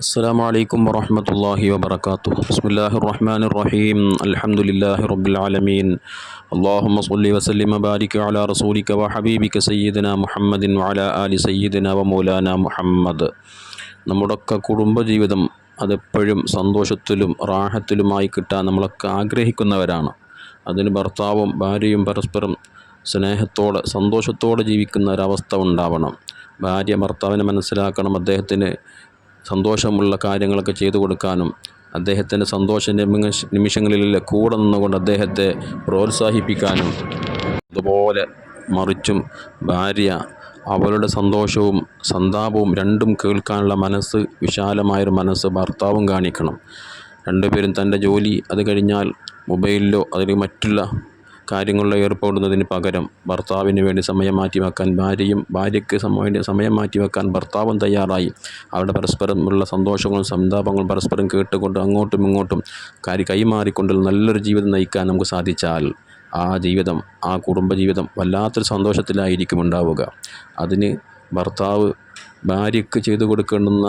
السلام عليكم ورحمة الله وبركاته بسم الله الرحمن الرحيم الحمد لله رب العالمين اللهم صل وسلم وبارك على رسولك وحبيبك سيدنا محمد وعلى آل سيدنا ومولانا മുഹമ്മദ് നമ്മുടെയൊക്കെ കുടുംബജീവിതം അതെപ്പോഴും സന്തോഷത്തിലും റാഹത്തിലുമായി കിട്ടാൻ നമ്മളൊക്കെ ആഗ്രഹിക്കുന്നവരാണ് അതിന് ഭർത്താവും ഭാര്യയും പരസ്പരം സ്നേഹത്തോടെ സന്തോഷത്തോടെ ജീവിക്കുന്ന ഒരവസ്ഥ ഉണ്ടാവണം ഭാര്യ ഭർത്താവിനെ മനസ്സിലാക്കണം അദ്ദേഹത്തിന് സന്തോഷമുള്ള കാര്യങ്ങളൊക്കെ ചെയ്തു കൊടുക്കാനും അദ്ദേഹത്തിന്റെ സന്തോഷ നിമിഷ നിമിഷങ്ങളിൽ കൂടെ നിന്നുകൊണ്ട് അദ്ദേഹത്തെ പ്രോത്സാഹിപ്പിക്കാനും അതുപോലെ മറിച്ചും ഭാര്യ അവളുടെ സന്തോഷവും സന്താപവും രണ്ടും കേൾക്കാനുള്ള മനസ്സ് വിശാലമായൊരു മനസ്സ് ഭർത്താവും കാണിക്കണം. രണ്ടുപേരും തന്റെ ജോലി അത് കഴിഞ്ഞാൽ മൊബൈലിലോ അതിൽ മറ്റുള്ള കാര്യങ്ങളിൽ ഏർപ്പെടുന്നതിന് പകരം ഭർത്താവിന് വേണ്ടി സമയം മാറ്റിവെക്കാൻ ഭാര്യയും ഭാര്യയ്ക്ക് സമയം സമയം മാറ്റിവെക്കാൻ ഭർത്താവും തയ്യാറായി. അവരുടെ പരസ്പരമുള്ള സന്തോഷങ്ങളും സന്താപങ്ങളും പരസ്പരം കേട്ടുകൊണ്ട് അങ്ങോട്ടും ഇങ്ങോട്ടും കാര്യം കൈമാറിക്കൊണ്ട് നല്ലൊരു ജീവിതം നയിക്കാൻ നമുക്ക് സാധിച്ചാൽ ആ ജീവിതം ആ കുടുംബജീവിതം വല്ലാത്തൊരു സന്തോഷത്തിലായിരിക്കും ഉണ്ടാവുക. അതിന് ഭർത്താവ് ഭാര്യയ്ക്ക് ചെയ്തു കൊടുക്കേണ്ടുന്ന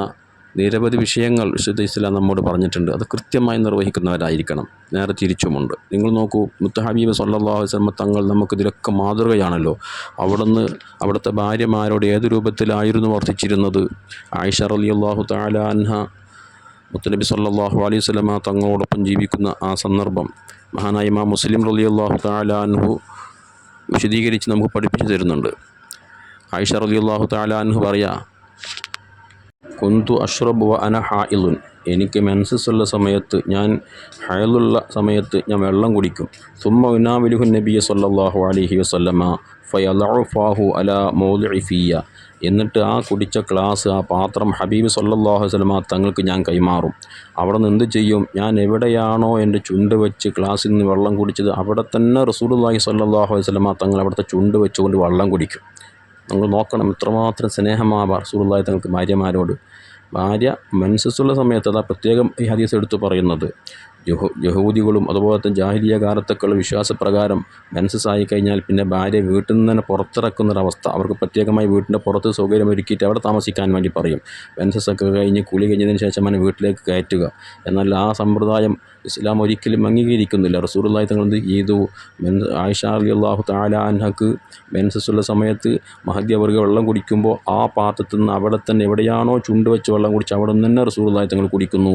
നിരവധി വിഷയങ്ങൾ വിശുദ്ധ ഇസ്ലാം നമ്മോട് പറഞ്ഞിട്ടുണ്ട്. അത് കൃത്യമായി നിർവഹിക്കുന്നവരായിരിക്കണം. നേരെ തിരിച്ചുമുണ്ട്. നിങ്ങൾ നോക്കൂ മുത്തഹബീബ് സല്ലാഹു വസ്ലമ തങ്ങൾ നമുക്കിതിലൊക്കെ മാതൃകയാണല്ലോ. അവിടുന്ന് അവിടുത്തെ ഭാര്യമാരോട് ഏത് രൂപത്തിലായിരുന്നു വർദ്ധിച്ചിരുന്നത് ആയിഷ അലി അള്ളാഹു താലാൻഹ മുത്തനബി സല്ലാഹു അലൈഹി സ്വലമ തങ്ങളോടൊപ്പം ജീവിക്കുന്ന ആ സന്ദർഭം മഹാനായ ഇമാം മുസ്ലിം റലി അള്ളാഹു താലാൻഹു വിശദീകരിച്ച് നമുക്ക് പഠിപ്പിച്ചു തരുന്നുണ്ട്. ആയിഷ റലി അള്ളാഹു താലാൻഹു പറയാ കുന്തു അഷ്റബ് വ അന ഹായിലുൻ. എനിക്ക് മെൻസസ് ഉള്ള സമയത്ത് ഞാൻ ഹയലുള്ള സമയത്ത് ഞാൻ വെള്ളം കുടിക്കും. സുമ്മ ഉനാവിലുഹു നബിയ സല്ലാഹു അലഹി വസ്ല്ലമ ഫയലഫാഹു അല മൗലിഫിയ എന്നിട്ട് ആ കുടിച്ച ക്ലാസ് ആ പാത്രം ഹബീബ് സല്ലാഹു വസ്ലമ തങ്ങൾക്ക് ഞാൻ കൈമാറും. അവിടെ നിന്ന് എന്ത് ചെയ്യും? ഞാൻ എവിടെയാണോ എന്റെ ചുണ്ട് വെച്ച് ക്ലാസ്സിൽ നിന്ന് വെള്ളം കുടിച്ചത് അവിടെ തന്നെ റസൂലുല്ലാഹി സല്ലാഹു വസ്ലമ തങ്ങൾ അവിടുത്തെ ചുണ്ട് വെച്ചുകൊണ്ട് വെള്ളം കുടിക്കും. നിങ്ങൾ നോക്കണം. ഇത്രമാത്രം സ്നേഹമാവാ റസൂലുള്ളാഹി തങ്ങൾക്ക് ഭാര്യമാരോട്. ഭാര്യ മെൻസസ്സുള്ള സമയത്ത് അതാ പ്രത്യേകം ഈ ഹദീസ് എടുത്തു പറയുന്നത്. യഹൂ യഹൂദികളും തന്നെ ജാഹിലിയ കാലത്തൊക്കെയുള്ള വിശ്വാസപ്രകാരം മെൻസസ് ആയി കഴിഞ്ഞാൽ പിന്നെ ഭാര്യ വീട്ടിൽ നിന്ന് തന്നെ പുറത്തിറക്കുന്നൊരവസ്ഥ അവർക്ക് പ്രത്യേകമായി വീട്ടിന്റെ പുറത്ത് സൗകര്യമൊരുക്കിയിട്ട് അവിടെ താമസിക്കാൻ വേണ്ടി പറയും. മെൻസസ് ഒക്കെ കഴിഞ്ഞ് കുളി കഴിഞ്ഞതിന് ശേഷം അവനെ വീട്ടിലേക്ക് കയറ്റുക. എന്നാൽ ആ സമ്പ്രദായം ഇസ്ലാം ഒരിക്കലും അംഗീകരിക്കുന്നില്ല. റസൂറുല്ലായി തങ്ങൾ എന്ത് ചെയ്തു? മെൻ ആയിഷ അലി അള്ളാഹു താലാൻഹക്ക് മെൻസസ് ഉള്ള സമയത്ത് മഹദ്യവർഗ വെള്ളം കുടിക്കുമ്പോൾ ആ പാത്രത്തിൽ നിന്ന് അവിടെ തന്നെ എവിടെയാണോ ചുണ്ടുവെച്ച് വെള്ളം കുടിച്ച് അവിടെ നിന്ന് തന്നെ റസൂറുല്ലായി തങ്ങൾ കുടിക്കുന്നു.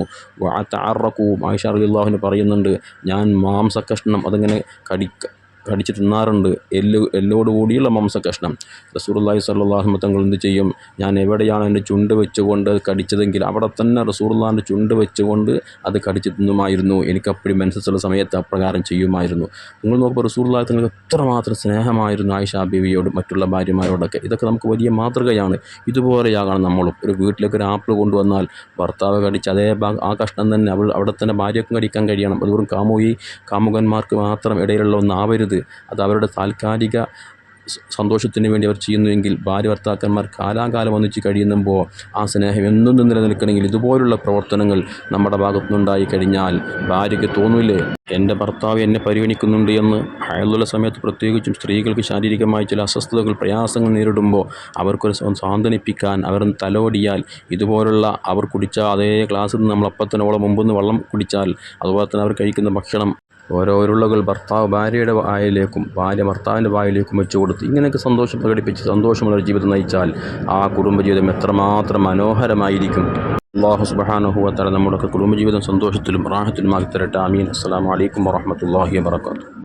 താറക്കൂ ആയിഷ അലി അള്ളാഹുവിന് പറയുന്നുണ്ട് ഞാൻ മാംസകഷ്ണം അതങ്ങനെ കടിക്ക കടിച്ച് തിന്നാറുണ്ട് എല്ല് എല്ലോട് കൂടിയുള്ള മാംസകഷ്ണം റസൂർല്ലാഹി സ്വല്ലാഹു തങ്ങൾ എന്ത് ചെയ്യും? ഞാൻ എവിടെയാണ് എന്റെ ചുണ്ട് വെച്ചുകൊണ്ട് കടിച്ചതെങ്കിൽ അവിടെ തന്നെ റസൂർല്ലാന്റെ ചുണ്ട് വെച്ചുകൊണ്ട് അത് കടിച്ച് തിന്നുമായിരുന്നു. എനിക്കപ്പോഴും മനസ്സിലുള്ള സമയത്ത് അപ്രകാരം ചെയ്യുമായിരുന്നു. നിങ്ങൾ നോക്കുമ്പോൾ റസൂർല്ലാഹി തങ്ങൾക്ക് എത്രമാത്രം സ്നേഹമായിരുന്നു ആയിഷ ബീവിയോട് മറ്റുള്ള ഭാര്യമാരോടൊക്കെ. ഇതൊക്കെ നമുക്ക് വലിയ മാതൃകയാണ്. ഇതുപോലെയാകണം നമ്മളും. ഒരു വീട്ടിലേക്ക് ഒരു ആപ്പിൾ കൊണ്ടുവന്നാൽ ഭർത്താവ് കടിച്ച് അതേ ആ കഷ്ണം തന്നെ അവൾ അവിടെ തന്നെ ഭാര്യക്കും കടിക്കാൻ കഴിയണം. അത് വെറും കാമുകി കാമുകന്മാർക്ക് മാത്രം ഇടയിലുള്ള ഒന്നാവരുത് അത് അവരുടെ താൽക്കാലിക സന്തോഷത്തിന് വേണ്ടി അവർ ചെയ്യുന്നുവെങ്കിൽ ഭാര്യ ഭർത്താക്കന്മാർ കാലാകാലം ഒന്നിച്ച് കഴിയുമ്പോൾ ആ സ്നേഹം എന്നും നിലനിൽക്കണമെങ്കിൽ ഇതുപോലുള്ള പ്രവർത്തനങ്ങൾ നമ്മുടെ ഭാഗത്തുനിന്നുണ്ടായി കഴിഞ്ഞാൽ ഭാര്യയ്ക്ക് തോന്നില്ലേ എന്റെ ഭർത്താവ് എന്നെ പരിഗണിക്കുന്നുണ്ട് എന്ന് അയാളുള്ള സമയത്ത് പ്രത്യേകിച്ചും സ്ത്രീകൾക്ക് ശാരീരികമായി ചില അസ്വസ്ഥതകൾ പ്രയാസങ്ങൾ നേരിടുമ്പോൾ അവർക്കൊരു സാന്ത്വനിപ്പിക്കാൻ അവർ തലോടിയാൽ ഇതുപോലുള്ള അവർ കുടിച്ച അതേ ക്ലാസ്സിൽ നിന്ന് നമ്മൾ അപ്പം തന്നെ മുമ്പ് നിന്ന് വെള്ളം കുടിച്ചാൽ അതുപോലെ തന്നെ അവർ കഴിക്കുന്ന ഭക്ഷണം ഓരോ ഉരുളകൾ ഭർത്താവ് ഭാര്യയുടെ വായിലേക്കും ഭാര്യ ഭർത്താവിന്റെ വായിലേക്കും വെച്ചു കൊടുത്ത് ഇങ്ങനെയൊക്കെ സന്തോഷം പ്രകടിപ്പിച്ച് സന്തോഷമുള്ള ജീവിതം നയിച്ചാൽ ആ കുടുംബജീവിതം എത്രമാത്രം മനോഹരമായിരിക്കും. അള്ളാഹു സുബാനുഹുവത്തല നമ്മുടെ കുടുംബജീവിതം സന്തോഷത്തിലും റാഹത്തിലുമാക്കി തരട്ടെ. അമീൻ അസ്സാം വലൈക്കും വാഹമത്തല്ലാഹി വാത്തു